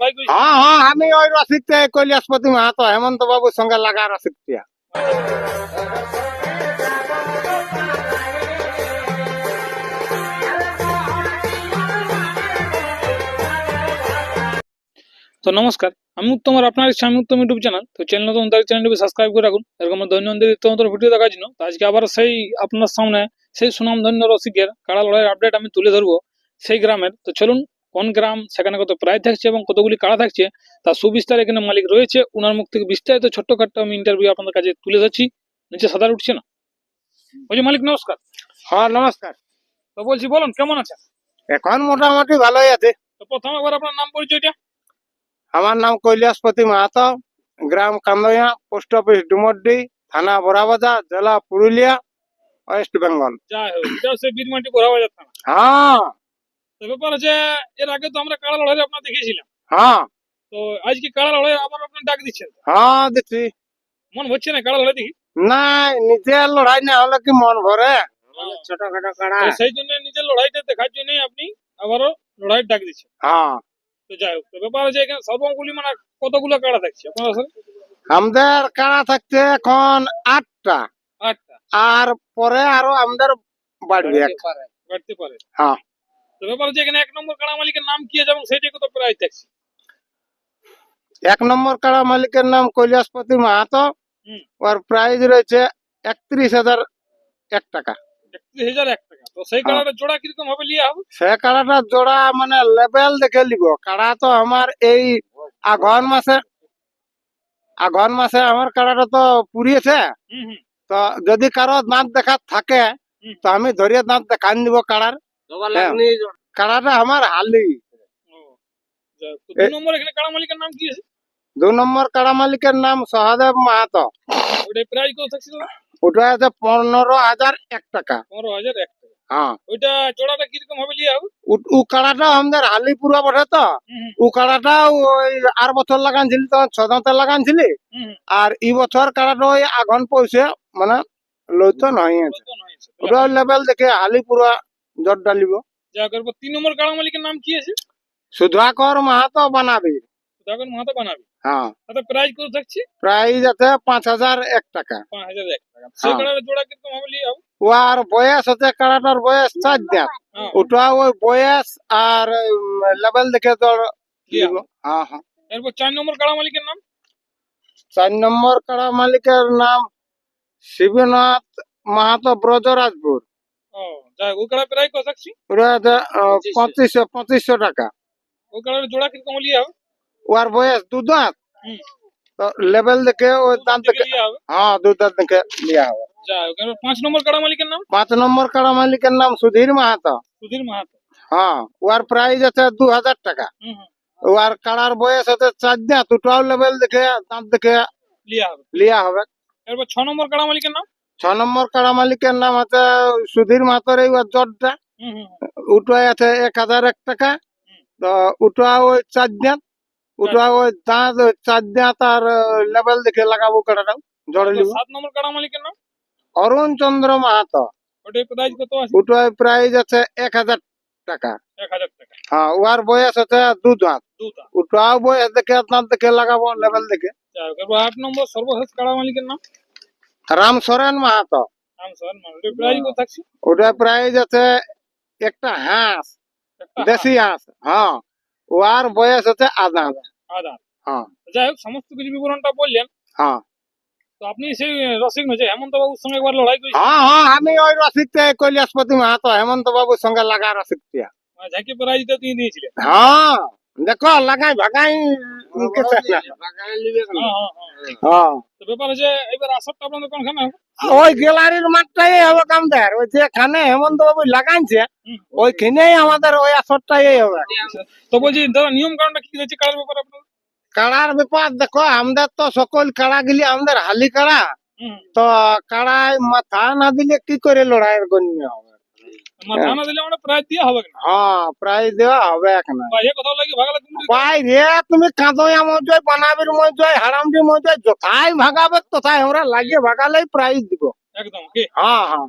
লড়াই করেছেন হ্যাঁ হ্যাঁ আমি ওই রসিকতে কৈলাসপতি মাহাতো হেমন্ত বাবুর সঙ্গে লাগা রসিকটিয়া তো নমস্কার আমি উত্তম আর আপনার ইচ্ছা আমি উত্তম ইউটিউব চ্যানেল তো চ্যানেল নতুন তার চ্যানেলটি সাবস্ক্রাইব করে রাখুন এরকম দৈনন্দিন নিত্যনতুন ভিডিও দেখার জন্য তো আজকে আবার সেই আপনার সামনে সেই সুনামধন্য রসিকের কাড়া লড়াইয়ের আপডেট আমি তুলে ধরবো সেই গ্রামের তো চলুন কোন গ্রাম সেখানে কত প্রায় থাকছে এবং কতগুলি কাড়া থাকছে তার সুবিস্তার এখানে মালিক রয়েছে। ওনার মুখ থেকে বিস্তারিত ছোট্টখাট্ট আমি ইন্টারভিউ আপনাদের কাছে তুলে ধরছি। নিচে সাঁতার উঠছে না? বলছি মালিক নমস্কার। হ্যাঁ নমস্কার। তো বলছি বলুন কেমন আছেন? এখন মোটামুটি ভালোই আছে। তো প্রথম একবার আপনার নাম পরিচয়টা? আমার নাম কৈলাসপতি মাহাতো গ্রাম কান্দইয়া পোস্ট অফিস ডুমরডি থানা বড়াবাজার জেলা পুরুলিয়া ওয়েস্ট বেঙ্গল। যাই হোক এটাও সেই বীরমাটি বড়াবাজার থানা। হ্যাঁ। তো ব্যাপার আছে এর আগে তো আমরা কাড়া লড়াই আপনার দেখিয়েছিলাম। হ্যাঁ। তো আজকে কাড়া লড়াই আবার আপনার ডাক দিচ্ছেন হ্যাঁ দিচ্ছি। মন হচ্ছে না কাড়া লড়াই দেখি? না নিজের লড়াই না হলে কি মন ভরে? ছোটখাটো কাড়া। সেই জন্য নিজের লড়াইটা দেখার জন্য আপনি আবারও লড়াই ডাক দিচ্ছেন। হ্যাঁ। তো যাই হোক ব্যাপার আছে এখানে সর্বগুলি মানে কতগুলো কাড়া থাকছে? আপনার আমাদের কাড়া থাকছে এখন আটটা। আটটা। আর পরে আরও আমাদের বাড়বে বাড়তে পারে। হ্যাঁ। ব্যাপার এখানে এক নম্বর কাড়া মালিকের নাম কি আছে এবং সেটা কত প্রাইস থাকছে এক নম্বর কাড়া মালিকের নাম কৈলাসপতি মাহাতো। ওর প্রাইস রয়েছে একত্রিশ হাজার এক টাকা। একত্রিশ হাজার এক টাকা। তো সেই কাড়াটা জোড়া কীরকম হবে লিয়া হবে? সে কাড়াটা জোড়া মানে লেভেল দেখে লিব। কাড়া তো আমার এই আঘন মাসে মাসে আমার কাড়াটা তো পুড়িয়েছে। তো যদি কারও দাঁত দেখা থাকে তো আমি ধরিয়ে দাঁত দেখান দিব কাড়ার। হ্যাঁ। কাড়াটা আমার হালি। দু নম্বর কাড়া মালিকের নাম সহদেব মাহাতো। ওটা আছে পনেরো হাজার এক টাকা। পনেরো হাজার এক টাকা। হ্যাঁ। ওইটা কীরকম হবে লিয়া কাড়াটা আমাদের বটে তো। ও কাড়াটা ওই আর বছর লাগানছিলি তখন দাঁতে লাগানছিলি। আর এই বছর কাড়াটা ওই আঘন পয়সে মানে লইতো নয়। ওটা লেভেল দেখে হালি পুরা জট ডালিব। যাই হোক, এরপর তিন নম্বর কাড়া মালিকের নাম কি আছে? সুধাকর মাহাতো বানাবি। তখন মাথা বানাবি। হ্যাঁ। তাতে প্রাইস কত থাকছে? প্রাইস আছে পাঁচ হাজার এক টাকা। পাঁচ হাজার এক টাকা। সেই হ্যাঁ। কাড়াটা জোড়া কীরকম হবে লিয়া হবে ও আর বয়স আছে কাড়াটার বয়স চার দিন হ্যাঁ, ওটা ওই বয়স আর লেভেল দেখে তোর লিয়া লিব। হবে। হ্যাঁ হ্যাঁ। এরপর চার নম্বর কাড়া মালিকের নাম? চার নম্বর কাড়া মালিকের নাম শিবনাথ মাহাতো ব্রজরাজপুর। ও। যাই হোক, ওই কাড়া প্রাইস কত থাকছে ওটা আছে আহ, পঁচিশশো পঁচিশশো টাকা ওই কাড়ার জোড়া কীরকম লিয়া হবে ওর বয়স দু দাঁত হুম। তো লেভেল দেখে ওই দাঁত দেখে দেখে লিয়া হবে হ্যাঁ দু দাঁত দেখে লিয়া হবে যাই হোক, এরপর পাঁচ নম্বর কাড়া মালিকের নাম পাঁচ নম্বর কাড়া মালিকের নাম সুধীর মাহাতো সুধীর মাহাতো হ্যাঁ ওর প্রাইস আছে দু হাজার টাকা হুম হুম ওর কাড়ার বয়স আছে চার দাঁত ওটাও লেভেল দেখে দাঁত দেখে লিয়া হবে লিয়া হবে এরপর ছ নম্বর কাড়া মালিকের নাম ছ নম্বর কাড়া মালিকের নাম আছে সুধীর মাহাতোর এই ওর জটটা হুম। আছে এক হাজার এক টাকা। তো উঠা ওই চার দাঁত উঠা ওই দাঁত ওই চার দাঁত আর লেভেল দেখে লাগাবো কাটাটাও জড়ে নিব। সাত নম্বর কাড়া মালিকের নাম? অরুণ চন্দ্র মাহাতো। ওটার প্রাইস আছে? উঠায় প্রাইস আছে এক হাজার টাকা। হ্যাঁ ওর বয়স আছে দু দাঁত। দুটা উঠাও বয়স দেখে দাঁত দেখে লাগাবো লেভেল দেখে। আট নম্বর সর্বশেষ কাড়া মালিকের নাম? রাম সরেন মাহাতো। ওটা প্রাইজ আছে একটা হাঁস দেশি হাঁস। হ্যাঁ। ওর বয়স আছে আধা আধার হ্যাঁ। যাই হোক সমস্ত কিছু বিবরণটা বললেন। হ্যাঁ। তো আপনি সেই রসিক হয়েছে হেমন্ত বাবুর সঙ্গে একবার লড়াই করেছেন? হ্যাঁ হ্যাঁ আমি ওই রসিকতে কৈলাসপতি মাহাতো হেমন্ত বাবুর সঙ্গে লাগা রসিকটিয়া। মানে ঝাঁকি প্রাইজ তো তিনি দিয়েছিলেন। হ্যাঁ। দেখো লাগাই ভাগাই। হ্যাঁ হ্যাঁ হ্যাঁ। তো ব্যাপার হচ্ছে এবার আসরটা আপনাদের কোনখানে হবে? ওই গ্যালারির মাঠটাই হবে কামদের। ওই যেখানে হেমন্ত বাবু লাগাইছে। ওইখানেই আমাদের ওই আসরটাই হবে। তো বলছি দাদা নিয়ম কারণটা কি রয়েছে কারার ব্যাপারে কাড়ার ব্যাপার দেখো আমাদের তো সকল কাড়া গিলি আমাদের হালি কাড়া তো কাড়ায় মাথা না দিলে কি করে লড়াইয়ের গণ্য হবে? মাথা দিলে মানে প্রাইজ দেওয়া হবে না হ্যাঁ প্রায় দেওয়া হবে এখন বা এ কোথাও লাগে ভাগালে তুমি ভাই রে তুমি বানাবির যথাই ভাগাবে তথাই আমরা লাগিয়ে ভাগালেই প্রাইজ দিব একদম কি হ্যাঁ হ্যাঁ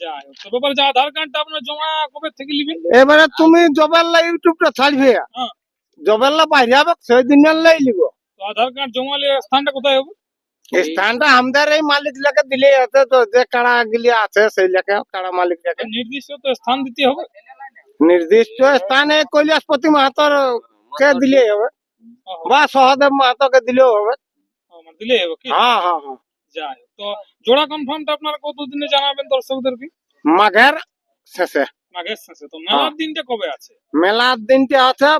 যাই হোক, তো ব্যাপারে যে আধার কার্ডটা আপনার জমা কবে থেকে নিবেন এবারে তুমি জবাল্লা ইউটিউবটা ছাড়বে হ্যাঁ। জবেলা বাইরে হবে সেই দিন লাই লিব আধার কার্ড জমালে স্থানটা কোথায় হবে স্থানটা আমাদের এই মালিক লেগে দিলে হতে তো যে কাড়া গিলি আছে সেই লেগে কাড়া মালিক লেগে নির্দিষ্ট তো স্থান দিতে হবে? নির্দিষ্ট স্থানে কৈলাসপতি মাহাতর কে দিলে হবে বা সহদেব মাহাতোকে দিলেও হবে। মানে দিলে হবে কি? হ্যাঁ হ্যাঁ হ্যাঁ। যাই তো জোড়া কনফার্মটা আপনারা কতদিনে জানাবেন দর্শকদেরকে মাঘের শেষে। মাঘের শেষে তো মেলার দিনটা কবে আছে? মেলার দিনটা আছে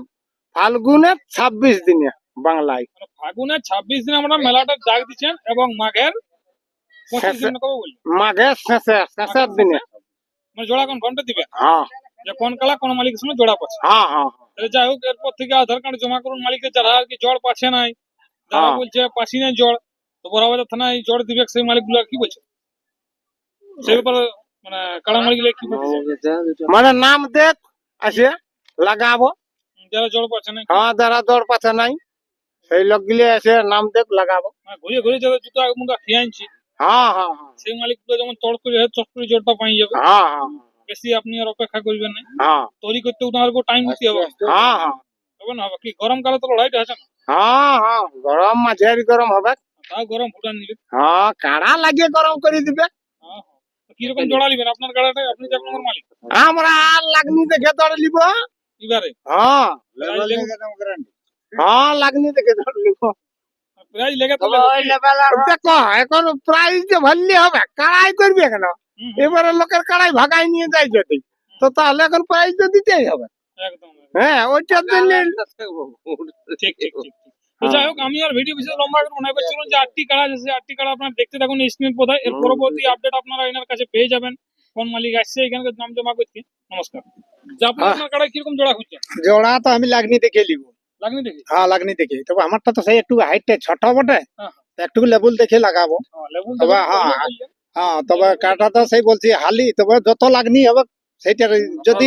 ফাল্গুনের ছাব্বিশ দিনে। বাংলায়। ফাগুনের ছাব্বিশ দিন আমরা মেলাটা ডাক দিচ্ছেন এবং মাঘের মাঘের শেষে শেষের দিনে। মানে জোড়া কনফার্মটা দিবেন? হ্যাঁ। যে কোন কালা কোন মালিকের সঙ্গে জোড়া পাচ্ছে? হ্যাঁ হ্যাঁ তাহলে যাই হোক এরপর থেকে আধার কার্ড জমা করুন। মালিকের যারা আর কি জড় পাচ্ছে নাই যারা হ্যাঁ। বলছে পাচ্ছি না জড় তো বড়বাজার থানায় জড় দিবে সেই মালিকগুলো কি বলছে? সেই ব্যাপারে মানে কাড়া মালিক কি বলছে? মানে নাম দেখ আছে লাগাবো। যারা জড় পাচ্ছে না হ্যাঁ যারা দৌড় পাচ্ছে নাই সেই লোক গিলে এসে নাম দেখ লাগাবো। ঘুরে ঘুরে যাদের জুতো মুখা খেয়ে আনছি। হ্যাঁ হ্যাঁ হ্যাঁ। সেই মালিকগুলো যেমন চড় করে চট করে জড়টা পাই যাবে। হ্যাঁ হ্যাঁ বেশি আপনি আর অপেক্ষা করবেন না। হ্যাঁ। তৈরি করতে ওনার টাইম দিতে হবে। হ্যাঁ হ্যাঁ। হবে না কি গরমকালে তো লড়াইটা আছে না? হ্যাঁ হ্যাঁ। গরম মাঝারি গরম হবে। তাও গরম ফুটান নিবে হ্যাঁ কাড়া লাগিয়ে গরম করে দিবে। হ্যাঁ হ্যাঁ। কীরকম জোড়া নিবেন? আপনার গাড়াটা আপনি যে আপনার মালিক। আমরা আর লাগনি দেখে দৌড় লিব এবারে। হ্যাঁ। প্রাইজ লেগে- হ্যাঁ লাগনি দেখে দৌড় লিব প্রাইজ লেগে তো দেখো এখন প্রাইজ যে ভরলে হবে কাড়াই করবে কেন হুম, হুম, এবারে লোকের কাড়াই ভাগাই নিয়ে যায় যদি তো তাহলে এখন প্রাইজ তো দিতেই হবে একদম হ্যাঁ ওইটার জন্য ঠিক ঠিক ঠিক ঠিক। তো যাই হোক আমি আর ভিডিও বিশেষ লম্বা করব না এবার চলুন যে আটটি কাড়া আছে সেই আটটি কাড়া আপনারা দেখতে থাকুন স্ক্রিন পদায় এর পরবর্তী আপডেট আপনারা এনার কাছে পেয়ে যাবেন কোন মালিক আসছে এখানকার নাম জমা করতে নমস্কার যে আপনি হ্যাঁ। আপনার কাড়ায় কীরকম জোড়া খুঁজছেন জোড়া তো আমি লাগনি দেখে লিব লাগনি দেখি? হ্যাঁ লাগনি দেখে। তবে আমারটা তো সেই একটু হাইটটা ছোট বটে। হ্যাঁ। একটু লেবুল দেখে লাগাবো। হ্যাঁ, তবে হ্যাঁ, হ্যাঁ তবে কাটা তো সেই বলছি হালি তবে যত লাগনি হবে সেইটার যদি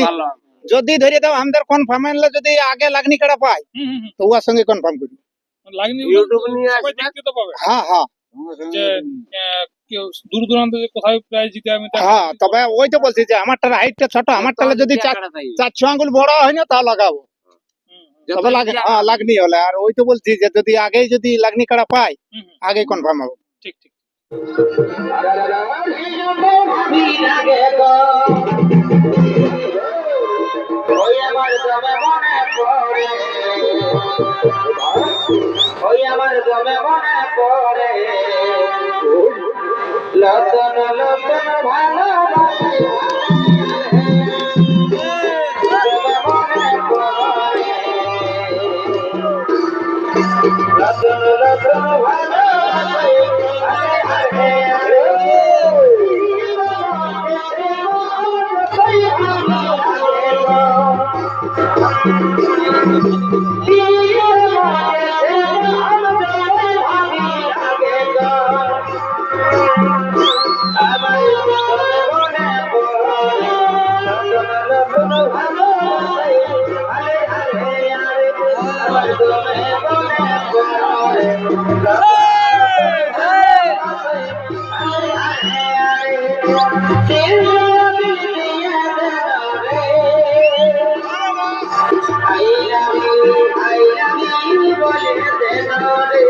যদি ধরে দাও আমাদের কনফার্ম আনলে যদি আগে লাগনি কাটা পাই হুম, হুম, হুম। তো ওর সঙ্গে কনফার্ম করি। লাগনি YouTube নিয়ে দেখতে তো পাবে। হ্যাঁ হ্যাঁ। দূর দূরান্তে কোথায় প্রাইজ জিতে আমি হ্যাঁ তবে ওই তো বলছি যে হাইটটা ছোট যদি চার চার ছ আঙ্গুল বড় হয় না তা লাগাবো। লাগে হ্যাঁ লাগনি হলে। আর ওই তো বলছি যে যদি আগেই যদি লাগনি কাটা পাই আগে কনফার্ম হবে। ঠিক ঠিক। ওই আমার গমে মনে পড়ে। লতন লতন ভালোবাসি। লতন বলে দেনারে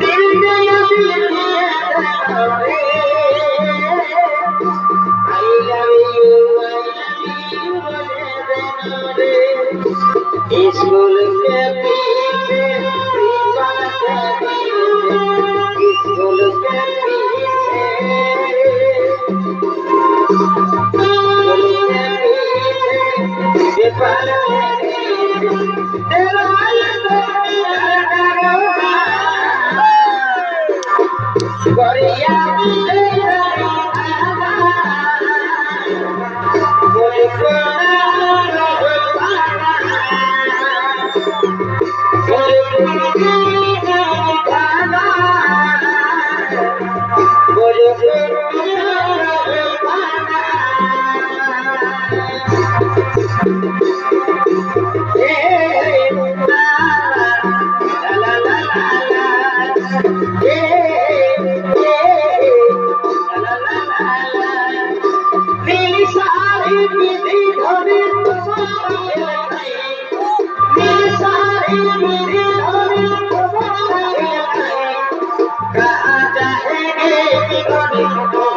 দিল দিয়া দিল দিয়া দেনারে I love you I love you বলে দেনারে স্কুল কে পিছে প্রিপার কে স্কুল কে পিছে Para mí, te lo पीछे Música